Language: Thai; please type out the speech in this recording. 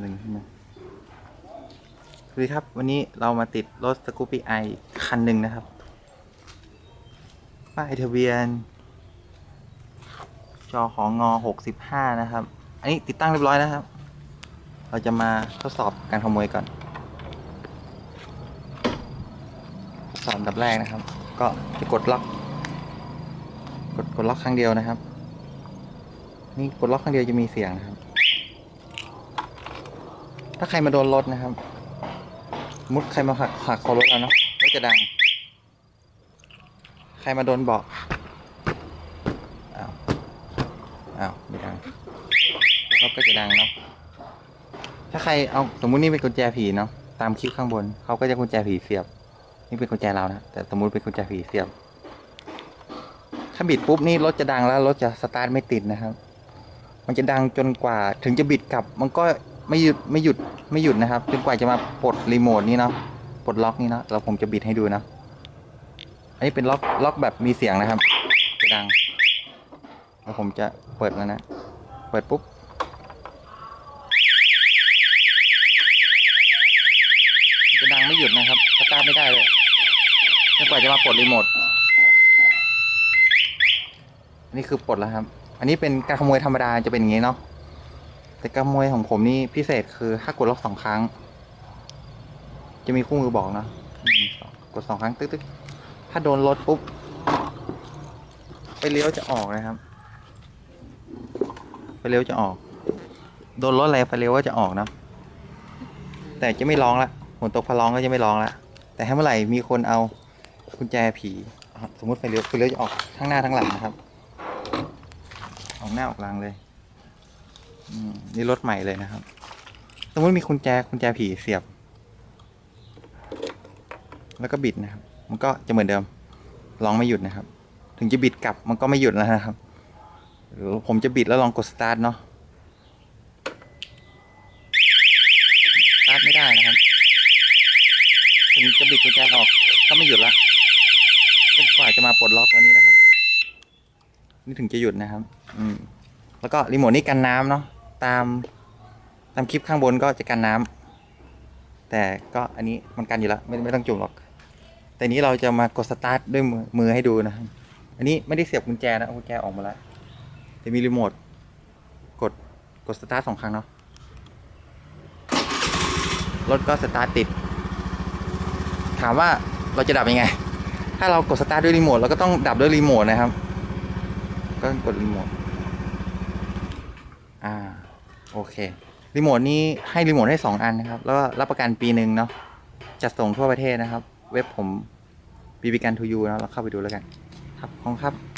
หนึ่งขึ้นมาสวัสดีครับ วันนี้เรามาติดรถสกูปปี้ไอคันหนึ่งนะครับ ป้ายทะเบียน จอของงอหกสิบห้านะครับ อันนี้ติดตั้งเรียบร้อยนะครับ เราจะมาทดสอบการขโมยก่อนทดสอบดับแรกนะครับ ก็จะกดล็อก กดกดล็อกครั้งเดียวนะครับ นี่กดล็อกครั้งเดียวจะมีเสียงนะครับ ถ้าใครมาโดนรถนะครับ มุดใครมาหักหักคอรถแล้วเนาะรถจะดัง ใครมาโดนเบาะอ้าวอ้าวไม่ดังรถก็จะดังเนาะถ้าใครเอาสมมุตินี่เป็นกุญแจผีเนาะตามคลิปข้างบนเขาก็จะกุญแจผีเสียบ นี่เป็นกุญแจเรานะแต่สมมุติเป็นกุญแจผีเสียบถ้าบิดปุ๊บนี่รถจะดังแล้วรถจะสตาร์ทไม่ติดนะครับ มันจะดังจนกว่าถึงจะบิดกลับ มันก็ ไม่หยุดไม่หยุดไม่หยุดนะครับจนกว่าจะมาปลดรีโมทนี่เนาะปลดล็อกนี่เนาะเราผมจะบิดให้ดูนะอันนี้เป็นล็อกล็อกแบบมีเสียงนะครับจะดังแล้วผมจะเปิดแล้วนะเปิดปุ๊บจะดังไม่หยุดนะครับสตาร์ทไม่ได้เลยจนกว่าจะมาปลดรีโมทอันนี้คือปลดแล้วครับ อันนี้เป็นการขโมยธรรมดาจะเป็นอย่างนี้เนาะ แต่การขโมยของผมนี่พิเศษคือถ้ากดล็อกสองครั้ง จะมีคู่มือบอกนะกดสองครั้งตึ๊กตึ๊กถ้าโดนรถปุ๊บไฟเลี้ยวจะออกนะครับไฟเลี้ยวจะออก โดนรถอะไรไฟเลี้ยวก็จะออกนะ แต่จะไม่ร้องละฝนตกฟ้าร้องก็จะไม่ร้องละแต่ถ้าเมื่อไหร่มีคนเอากุญแจผีสมมติไฟเลี้ยวไฟเลี้ยวจะออกทั้งหน้าทั้งหลังนะครับ ออกหน้าออกหลังเลย อืมนี่รถใหม่เลยนะครับ สมมติมีกุญแจกุญแจผีเสียบ แล้วก็บิดนะครับ มันก็จะเหมือนเดิมลองไม่หยุดนะครับ ถึงจะบิดกลับมันก็ไม่หยุดแล้วนะครับหรือผมจะบิดแล้วลองกดสตาร์ทเนาะสตาร์ทไม่ได้นะครับ ถึงจะบิดกุญแจออกก็ไม่หยุดละจนกว่าจะมาปลดล็อกวันนี้นะครับ นี่ถึงจะหยุดนะครับ อืม แล้วก็รีโมทนี่กันน้ำเนาะ ตามตามคลิปข้างบนก็จะกันน้ำแต่ก็อันนี้มันกันอยู่แล้วไม่ไม่ต้องจุ่มหรอก แต่นี้เราจะมากดสตาร์ทด้วยมือมือให้ดูนะอันนี้ไม่ได้เสียบกุญแจนะกุญแจออกมาแล้วแต่มีรีโมทกดกดสตาร์ทสองครั้งเนาะรถก็สตาร์ทติด ถามว่าเราจะดับยังไง ถ้าเรากดสตาร์ทด้วยรีโมทเราก็ต้องดับด้วยรีโมทนะครับ ก็กดรีโมท อ่า โอเค รีโมทนี้ให้รีโมทให้สองอันนะครับ แล้วก็รับประกันปีหนึ่งเนาะ จัดส่งทั่วประเทศนะครับ เว็บผมบีบีกันทูยูนะเราเข้าไปดูแล้วกัน ครับ ขอบคุณครับ